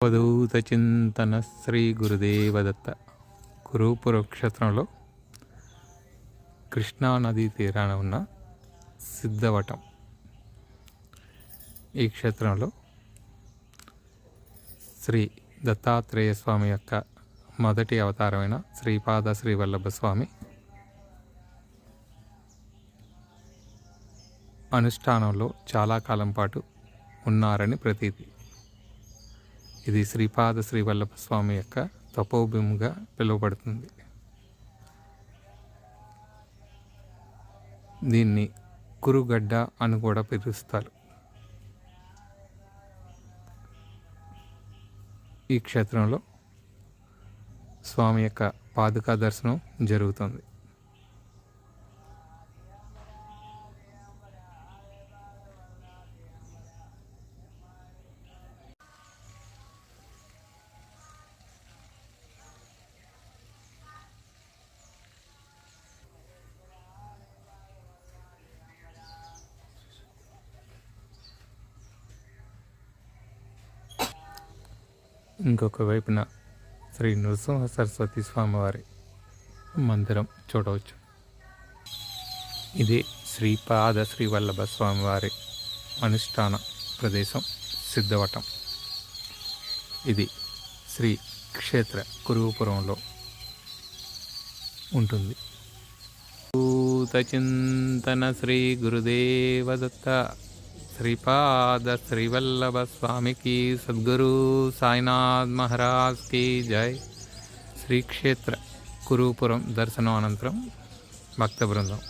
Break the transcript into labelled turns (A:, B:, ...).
A: అవధూత చింతన శ్రీ గురుదేవదత్త కురుపుర క్షేత్రంలో కృష్ణానదీ తీరాన ఉన్న సిద్ధవటం ఈ క్షేత్రంలో శ్రీ దత్తాత్రేయ స్వామి యొక్క మొదటి అవతారమైన శ్రీపాద శ్రీవల్లభ స్వామి అనుష్ఠానంలో చాలా కాలం పాటు ఉన్నారని ప్రతీతి. ఇది శ్రీపాద శ్రీవల్లభ స్వామి యొక్క తపోభిముగా పిలువబడుతుంది. దీన్ని కురుగడ్డ అని కూడా పిలుస్తారు. ఈ క్షేత్రంలో స్వామి యొక్క పాదుకా దర్శనం జరుగుతుంది. ఇంకొక వైపున శ్రీ నృసింహ సరస్వతి స్వామివారి మందిరం చూడవచ్చు. ఇది శ్రీపాద శ్రీవల్లభ స్వామివారి అనుష్ఠాన ప్రదేశం సిద్ధవటం. ఇది శ్రీ క్షేత్ర కురుపురంలో ఉంటుంది. చింతన శ్రీ గురుదేవదత్త శ్రీపాద శ్రీవల్లభ స్వామికి సద్గురు సాయినాథ్ మహారాజ్కి జై శ్రీక్షేత్ర కురుపురం దర్శనం అనంతరం భక్త బృందం